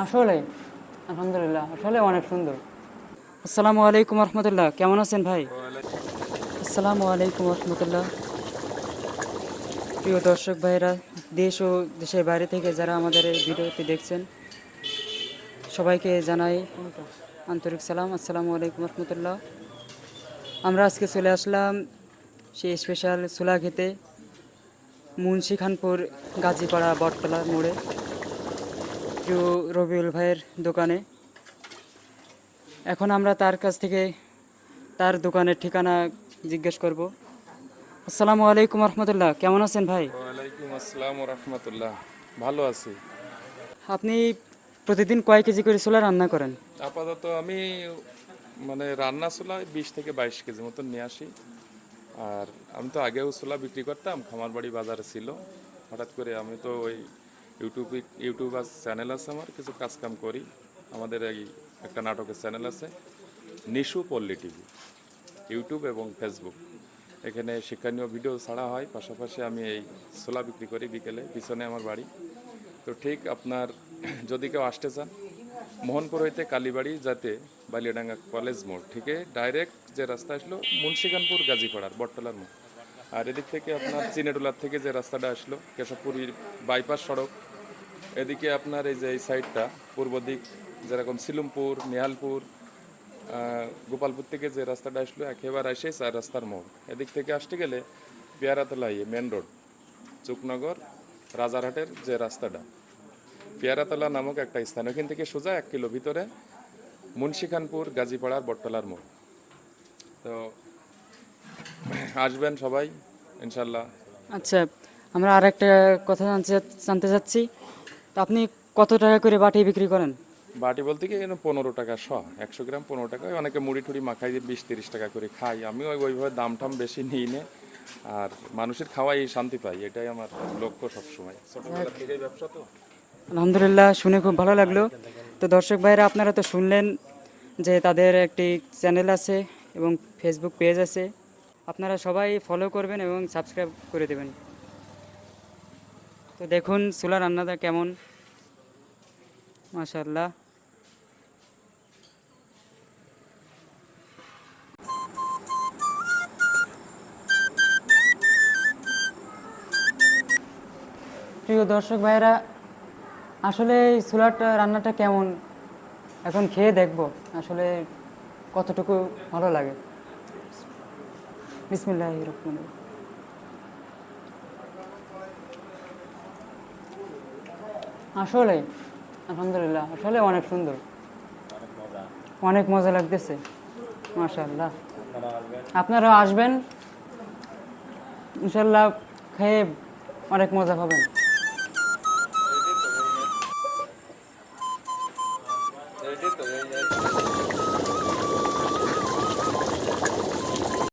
আসলে, আলহামদুলিল্লাহ, আসলে অনেক সুন্দর। আসসালামু আলাইকুম রহমতুল্লাহ, কেমন আছেন ভাই? আসসালামু আলাইকুম রহমতুল্লাহ। প্রিয় দর্শক ভাইরা, দেশ ও দেশের বাইরে থেকে যারা আমাদের এই ভিডিওটি দেখছেন, সবাইকে জানাই আন্তরিক সালাম, আসসালামু আলাইকুম রহমতুল্লাহ। আমরা আজকে চলে আসলাম সেই স্পেশাল চুলা খেতে মুন্সি খানপুর গাজীপাড়া বটতলা মোড়ে। প্রিয় রবিউল ভাইয়ের দোকানে। এখন আমরা তার কাছ থেকে তার দোকানের ঠিকানা জিজ্ঞেস করব। আসসালামু আলাইকুম রহমতুল্লাহ কেমন আছেন ভাই? ওয়ালাইকুম আসসালাম রহমতুল্লাহ ভালো আছি। আপনি প্রতিদিন কয় কেজি করে ছোলা রান্না করেন? আপাতত আমি মানে রান্না চুলায় বিশ থেকে বাইশ কেজি মতন নিয়ে আসি। আর আমি তো আগেও চুলা বিক্রি করতাম খামার বাড়ি বাজারে ছিল। হঠাৎ করে আমি তো ওই ইউটিউবে ইউটিউবার চ্যানেল আছে আমার, কিছু কাজ কাম করি। আমাদের এই একটা নাটকের চ্যানেল আছে, নিশু পল্লী টিভি, ইউটিউব এবং ফেসবুক। এখানে শিক্ষণীয় ভিডিও ছাড়া হয়, পাশাপাশি আমি এই ছোলা বিক্রি করি বিকেলে, পিছনে আমার বাড়ি। তো ঠিক আপনার, যদি কেউ আসতে চান, মোহনপুর হইতে কালীবাড়ি যাতে বালিয়াডাঙ্গা কলেজ মোড় থেকে ডাইরেক্ট যে রাস্তা আসলো মুন্সিখানপুর গাজীপাড়ার, বটতলার মোড়। আর এদিক থেকে আপনার চিনেডুলার থেকে যে রাস্তাটা আসলো কেশবপুরীর বাইপাস সড়ক, এদিকে আপনার এই যে এই সাইডটা, পূর্ব দিক, যেরকম সিলুমপুর, নিহালপুর গোপালপুর থেকে যে রাস্তাটা আসলো, একেবারে এসে চার রাস্তার মোড়। এদিক থেকে আসতে গেলে পেয়ারাতলা ইয়ে মেন রোড চুকনগর, রাজারহাটের যে রাস্তাটা। পেয়ারাতলা নামক একটা স্থান, ওখান থেকে সোজা এক কিলো ভিতরে মুন্সিখানপুর, গাজীপাড়ার বটতলার মোড়। তো আসবেন সবাই ইনশাল্লাহ। আচ্ছা আমরা আর একটা কথা জানতে জানতে চাচ্ছি। আপনি কত টাকা করে বাটি বিক্রি করেন? বাটি বলতে কি পনেরো টাকা শ একশো গ্রাম পনেরো টাকা। অনেকে মুড়ি টুড়ি মাখাই দিয়ে বিশ তিরিশ টাকা করে খাই। আমি ওই ওইভাবে দাম টাম বেশি নিই নে। আর মানুষের খাওয়াই শান্তি পাই এটাই আমার লক্ষ্য সবসময়। ছোটবেলা থেকেই ব্যবসা তো। আলহামদুলিল্লাহ শুনে খুব ভালো লাগল। তো দর্শক ভাইরা আপনারা তো শুনলেন যে তাদের একটি চ্যানেল আছে এবং ফেসবুক পেজ আছে। আপনারা সবাই ফলো করবেন এবং সাবস্ক্রাইব করে দেবেন। তো দেখুন চুলা রান্নাটা কেমন? মাশাল্লাহ প্রিয় দর্শক ভাইরা আসলে এই চুলাটা রান্নাটা কেমন? এখন খেয়ে দেখব, আসলে কতটুকু ভালো লাগে। বিসমিল্লাহ রহমান আসলে, আলহামদুলিল্লাহ, আসলে অনেক সুন্দর। অনেক মজা লাগতেছে মাশাল্লাহ আপনারাও আসবেন ইনশাল্লাহ খেয়ে অনেক মজা পাবেন।